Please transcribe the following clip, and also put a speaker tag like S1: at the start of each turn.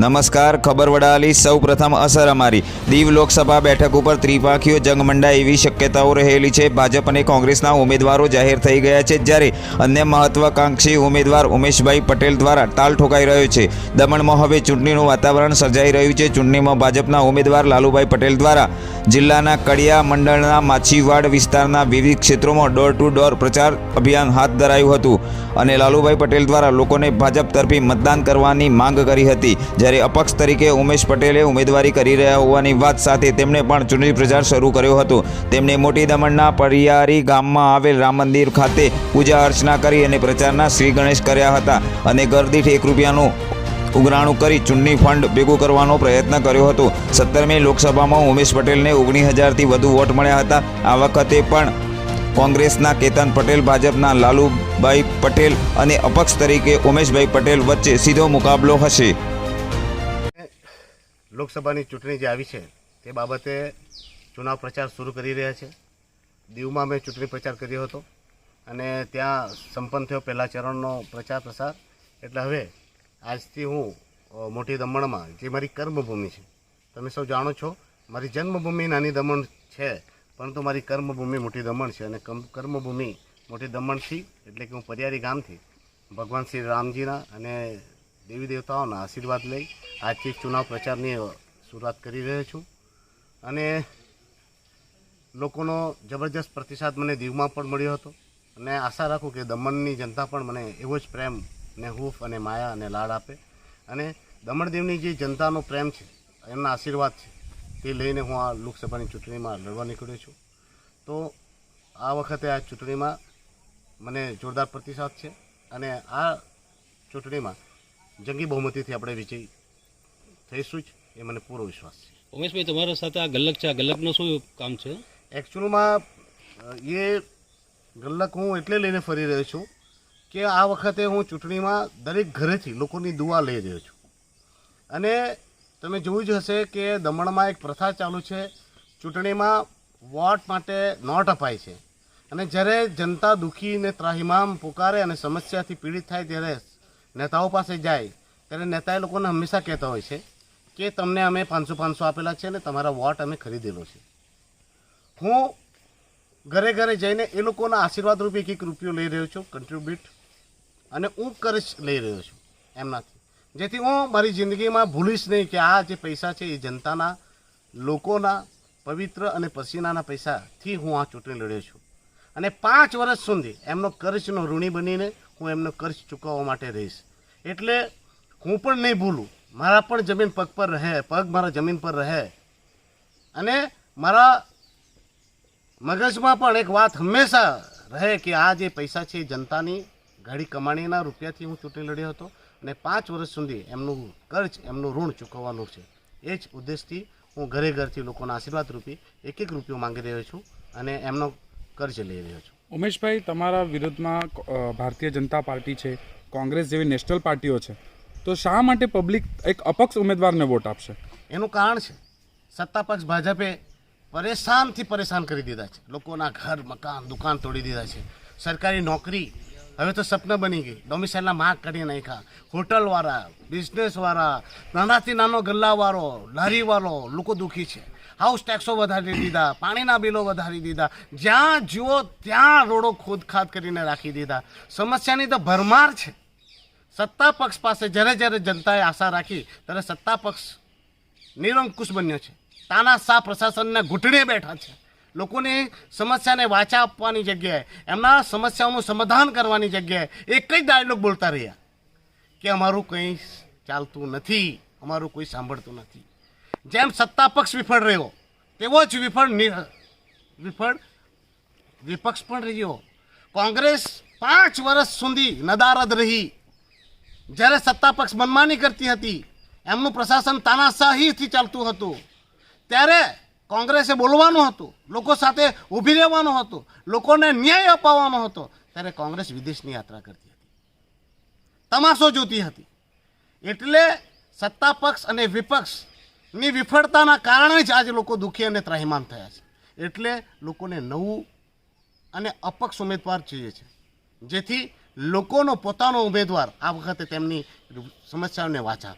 S1: નમસ્કાર, ખબર વડાલી. સૌ પ્રથમ અસર અમારી. દીવ લોકસભા બેઠક ઉપર ત્રિપાખીઓ જંગ મંડાય એવી શક્યતાઓ રહેલી છે. ભાજપ અને કોંગ્રેસના ઉમેદવારો જાહેર થઈ ગયા છે. જ્યારે અન્ય મહત્વાકાંક્ષી ઉમેદવાર ઉમેશભાઈ પટેલ દ્વારા તાલ ઠોકાઈ રહ્યો છે. દમણમાં હવે ચૂંટણીનું વાતાવરણ સર્જાઈ રહ્યું છે. ચૂંટણીમાં ભાજપના ઉમેદવાર લાલુભાઈ પટેલ દ્વારા જિલ્લાના કડિયા મંડળના માછીવાડ વિસ્તારના વિવિધ ક્ષેત્રોમાં ડોર ટુ ડોર પ્રચાર અભિયાન હાથ ધરાયું હતું અને લાલુભાઈ પટેલ દ્વારા લોકોને ભાજપ તરફી મતદાન કરવાની માંગ કરી હતી. જ્યારે અપક્ષ તરીકે ઉમેશ પટેલે ઉમેદવારી કરી રહ્યા હોવાની વાત સાથે તેમણે પણ ચૂંટણી પ્રચાર શરૂ કર્યો હતો. તેમણે મોટી દમણના પરિયારી ગામમાં આવેલ રામ મંદિર ખાતે પૂજા અર્ચના કરી અને પ્રચારના શ્રી ગણેશ કર્યા હતા અને ગરદીઠ એક રૂપિયાનું ઉઘરાણું કરી ચૂંટણી ફંડ ભેગું કરવાનો પ્રયત્ન કર્યો હતો. સત્તરમી લોકસભામાં ઉમેશ પટેલને ઓગણીસ હજારથી વધુ વોટ મળ્યા હતા. આ વખતે પણ કોંગ્રેસના કેતન પટેલ, ભાજપના લાલુભાઈ પટેલ અને અપક્ષ તરીકે ઉમેશભાઈ પટેલ વચ્ચે સીધો મુકાબલો હશે.
S2: લોકસભાની ચૂંટણી જે આવી છે, તે બાબતે ચુનાવ પ્રચાર શરૂ કરી રહ્યા છે. દીવમાં મેં ચૂંટણી પ્રચાર કર્યો હતો અને ત્યાં સંપન્ન થયો પહેલા ચરણનો પ્રચાર પ્રસાર. એટલે હવે આજથી હું મોટી દમણમાં, જે મારી કર્મભૂમિ છે. તમે સૌ જાણો છો, મારી જન્મભૂમિ નાની દમણ છે, પરંતુ મારી કર્મભૂમિ મોટી દમણ છે અને કર્મભૂમિ મોટી દમણથી, એટલે કે હું પરિયારી ગામથી, ભગવાન શ્રી રામજીના અને દેવી દેવતાઓના આશીર્વાદ લઈ આજથી ચુનાવ પ્રચારની શરૂઆત કરી રહ્યો છું. અને લોકોનો જબરજસ્ત પ્રતિસાદ મને દીવમાં પણ મળ્યો હતો. અને આશા રાખું કે દમણની જનતા પણ મને એવો જ પ્રેમ ને હૂફ અને માયા અને લાડ આપે. અને દમણ દીવની જે જનતાનો પ્રેમ છે એમના આશીર્વાદ છે તે લઈને હું આ લોકસભાની ચૂંટણીમાં લડવા નીકળ્યો છું. તો આ વખતે આ ચૂંટણીમાં મને જોરદાર પ્રતિસાદ છે અને આ ચૂંટણીમાં જંગી બહુમતીથી આપણે વિજય થઈશું જ એ મને પૂરો વિશ્વાસ છે.
S3: ઉમેશભાઈ તમારા સાથે આ ગલ્લક છે. આ ગલ્લકનું શું કામ છે?
S2: એકચ્યુઅલમાં એ ગલ્લક હું એટલે લઈને ફરી રહ્યો છું કે આ વખતે હું ચૂંટણીમાં દરેક ઘરેથી લોકોની દુઆ લઈ રહ્યો છું. અને તમે જોયું જ હશે કે દમણમાં એક પ્રથા ચાલુ છે. ચૂંટણીમાં વોટ માટે નોટ અપાય છે. અને જ્યારે જનતા દુઃખી ને ત્રાહિમામ પુકારે અને સમસ્યાથી પીડિત થાય ત્યારે નેતાઓ પાસે જાય, ત્યારે નેતા એ લોકોને હંમેશા કહેતા હોય છે કે તમને અમે પાંચસો પાંચસો આપેલા છે અને તમારા વોટ અમે ખરીદેલો છે. હું ઘરે ઘરે જઈને એ લોકોના આશીર્વાદ રૂપે એક એક રૂપિયો લઈ રહ્યો છું કન્ટ્રીબ્યુટ અને હું કરીશ લઈ રહ્યો છું એમનાથી. જેથી હું મારી જિંદગીમાં ભૂલીશ નહીં કે આ જે પૈસા છે એ જનતાના, લોકોના, પવિત્ર અને પસીનાના પૈસાથી હું આ ચૂંટણી લડ્યો છું. અને પાંચ વર્ષ સુધી એમનો કર્જનો ઋણી બનીને હું એમનો કર્જ ચૂકવવા માટે રહીશ. એટલે હું પણ નહીં ભૂલું. મારા પણ જમીન પગ પર રહે, પગ મારા જમીન પર રહે. અને મારા મગજમાં પણ એક વાત હંમેશા રહે કે આ જે પૈસા છે એ જનતાની ઘડી કમાણીના રૂપિયાથી હું ચૂંટણી લડ્યો હતો અને પાંચ વર્ષ સુધી એમનું કર્જ એમનું ઋણ ચૂકવવાનું છે. એ જ ઉદ્દેશથી હું ઘરે ઘરથી લોકોના આશીર્વાદ રૂપી એક એક રૂપિયો માંગી રહ્યો છું અને એમનો કર્જ લઈ રહ્યો છું.
S4: ઉમેશભાઈ તમારા વિરુદ્ધમાં ભારતીય જનતા પાર્ટી છે કોંગ્રેસ જેવી નેશનલ પાર્ટીઓ છે. તો શા માટે પબ્લિક એક અપક્ષ ઉમેદવારને વોટ આપશે?
S2: એનું કારણ છે સત્તા પક્ષ ભાજપે પરેશાનથી પરેશાન કરી દીધા છે. લોકોના ઘર મકાન દુકાન તોડી દીધા છે. સરકારી નોકરી હવે તો સપના બની ગઈ. ડોમિસાઇલના માર્ક કાઢી નાખ્યા. હોટલવાળા, બિઝનેસવાળા, નાનાથી નાનો ગલ્લાવાળો, લારીવાળો લોકો દુઃખી છે. હાઉસ ટેક્સો વધારી દીધા, પાણીના બિલો વધારી દીધા. જ્યાં જુઓ ત્યાં રોડો ખોદખાદ કરીને રાખી દીધા. સમસ્યાની તો ભરમાર છે. સત્તા પક્ષ પાસે જ્યારે જ્યારે જનતાએ આશા રાખી, ત્યારે સત્તા પક્ષ નિરંકુશ બન્યો છે. તાના શાહ પ્રશાસનના ઘૂંટણે બેઠા છે. લોકોની સમસ્યાને વાચા આપવાની જગ્યાએ, એમના સમસ્યાઓનું સમાધાન કરવાની જગ્યાએ એક જ ડાયલોગ બોલતા રહ્યા કે અમારું કંઈ ચાલતું નથી, અમારું કોઈ સાંભળતું નથી. જેમ સત્તા પક્ષ વિફળ રહ્યો, તેવો જ વિફળ વિફળ વિપક્ષ પણ રહ્યો. કોંગ્રેસ પાંચ વર્ષ સુધી નદારદ રહી. જ્યારે સત્તા પક્ષ મનમાની કરતી હતી, એમનું પ્રશાસન તાનાશાહીથી ચાલતું હતું. ત્યારે કોંગ્રેસે બોલવાનું હતું, લોકો સાથે ઊભી રહેવાનું હતું, લોકોને ન્યાય અપાવવાનો હતો, ત્યારે કોંગ્રેસ વિદેશની યાત્રા કરતી હતી. તમાશો જોતી હતી. એટલે સત્તા પક્ષ અને વિપક્ષની વિફળતાના કારણે જ આજે લોકો દુઃખી અને ત્રાહિમામ થયા છે. એટલે લોકોને નવું અને અપક્ષ ઉમેદવાર જોઈએ છે. જેથી લોકોનો પોતાનો ઉમેદવાર આ વખતે તેમની સમસ્યાઓને વાચા.